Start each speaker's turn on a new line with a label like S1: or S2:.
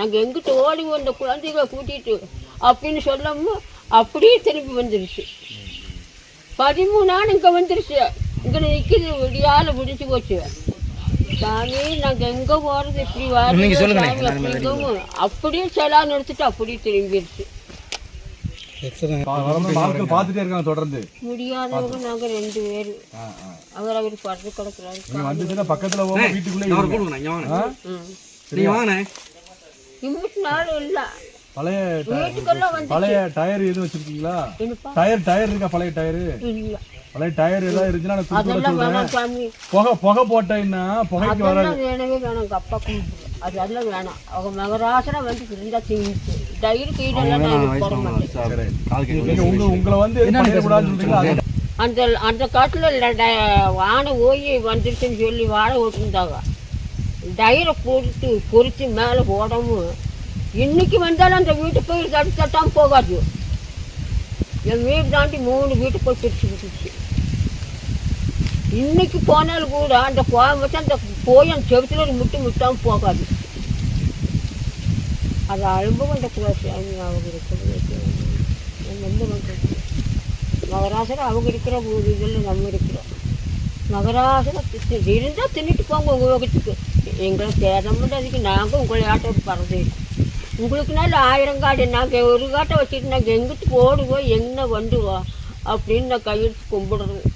S1: நாங்கள் எங்கிட்ட ஓடி வந்த குழந்தைகளை கூட்டிட்டு அப்படின்னு சொல்லாம அப்படியே திரும்பி வந்துருச்சு. பதிமூணு நாள் இங்கே வந்துருச்சு. இங்கே நிற்கிது விடியால முடிஞ்சு போச்சு. சாமி நாங்கள் எங்கே போகிறது இப்படி
S2: நீங்க
S1: வரோம் அப்படியே செலான்னு எடுத்துட்டு அப்படியே திரும்பிடுச்சு
S3: பார்த்துட்டே இருக்காங்க தொடர்ந்து.
S1: முடியாதவங்க நாங்கள் ரெண்டு பேர்.
S3: ஆ, ஆ.
S1: அவர் அவர் கிடக்குறாரு.
S3: நீங்க வந்துச்சுன்னா பக்கத்துல போக வீட்டுக்குள்ளே பழைய டயர் எதுவும் வச்சிருக்கீங்களா? டயர் டயர் இருக்கா பழைய டயரு?
S1: இல்லை.
S3: பழைய டயர் இருந்துச்சுன்னா புகை புகை போட்டேன்னா புகைக்கு
S1: அதெல்லாம் வேணவே வேணாம் எங்கள் அப்பா கும்பிடு அது அதெல்லாம் வேணாம். அவங்க மகராசனை வந்து இருந்தா திங்கிட்டு டயிர்
S3: நீங்க உங்க உங்களை வந்து அது-
S1: அந்த அந்த காட்டில் வானை ஓய் வந்துருச்சுன்னு சொல்லி வாழை ஓட்டிருந்தாங்க டயரை பொறுத்து பொறுத்து மேலே போடவும் இன்னைக்கு வந்தாலும் அந்த வீட்டு போய் தட்டு தட்டாமல் போகாது என் வீடு தாண்டி மூணு வீட்டு போய் பிரிச்சு விட்டுச்சு இன்னைக்கு போனாலும் கூட அந்த கோயம்புத்தூர் அந்த போய் செவத்துல ஒரு முட்டு முட்டாமல் போகாது அது அனுபவம் அந்த குலசாமி அவங்க இருக்கிறது என்ன பண்ணுறது மகராசனம் அவங்க இருக்கிற ஒரு இதில் நம்ம இருக்கிறோம் மகராசனம் இருந்தால் தின்னுட்டு போங்க உங்கள் வகுத்துக்கு எங்களை சேதம் அதுக்கு நாங்கள் உங்களை ஆட்டம் பறந்து. உங்களுக்குனால ஆயிரம் காடு நாங்கள் ஒரு காட்டை வச்சுட்டு நாங்கள் எங்கிட்டு போடுவோம் எங்கே வந்துவோம் அப்படின்னு நான் கையெழுத்து கும்பிடுறோம்